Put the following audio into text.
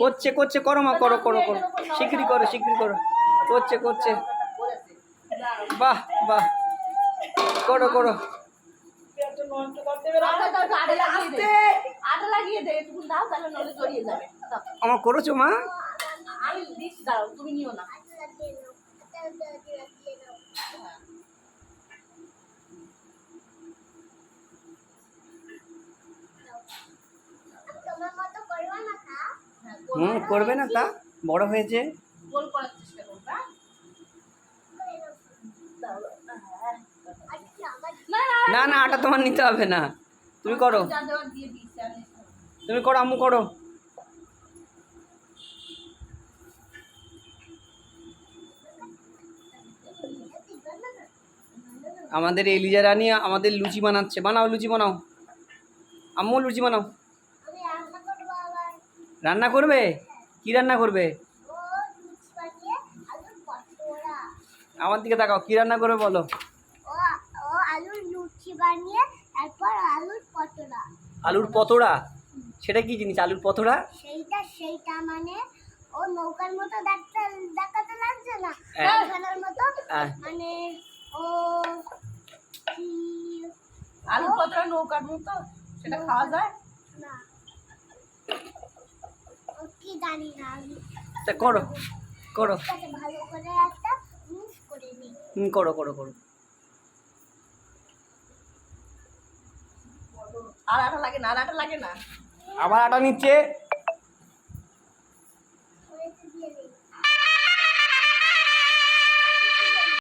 করছে করছে, করো মা, করো করো করো। শিগগিরি করো শিগগিরি করো। করছে করছে। বাহ বাহ। করো করো। আমার করেছ মা? তুমি নিও না হ্যাঁ, গোল হুম করবে না তা? বড় হয়েছে। গোল করার চেষ্টা করবে হ্যাঁ? হ্যাঁ। না না আটা তোমার নিতে হবে না। তুমি করো। তুমি করো আম্মু করো। আমাদের এলিজা রানী আমাদের লুচি বানাচ্ছে। বানাও লুচি বানাও। আম্মু লুচি বানাও। রান্না করবে? কি রান্না করবে? আমার দিকে তাকাও কি রান্না করবে বলো? ও আলুর লুচি বানিয়ে তারপর আলুর পতোড়া। আলুর পতোড়া সেটা কি জিনিস আলুর পতোড়া? সেইটা সেইটা মানে ও নৌকার মতো দেখতে দেখাতে লাগছে না? হ্যাঁ। খেলার মতো? হ্যাঁ। মানে ও কি? আলু পত্র নৌকার মতো? সেটা খাওয়া যায়? না। জানি না তা করো করো। ভালো করে একটা মিক্স করে নি হুম করো করো করো। আর আটা লাগে না আর আটা লাগে না। আবার আটা নিচ্ছে।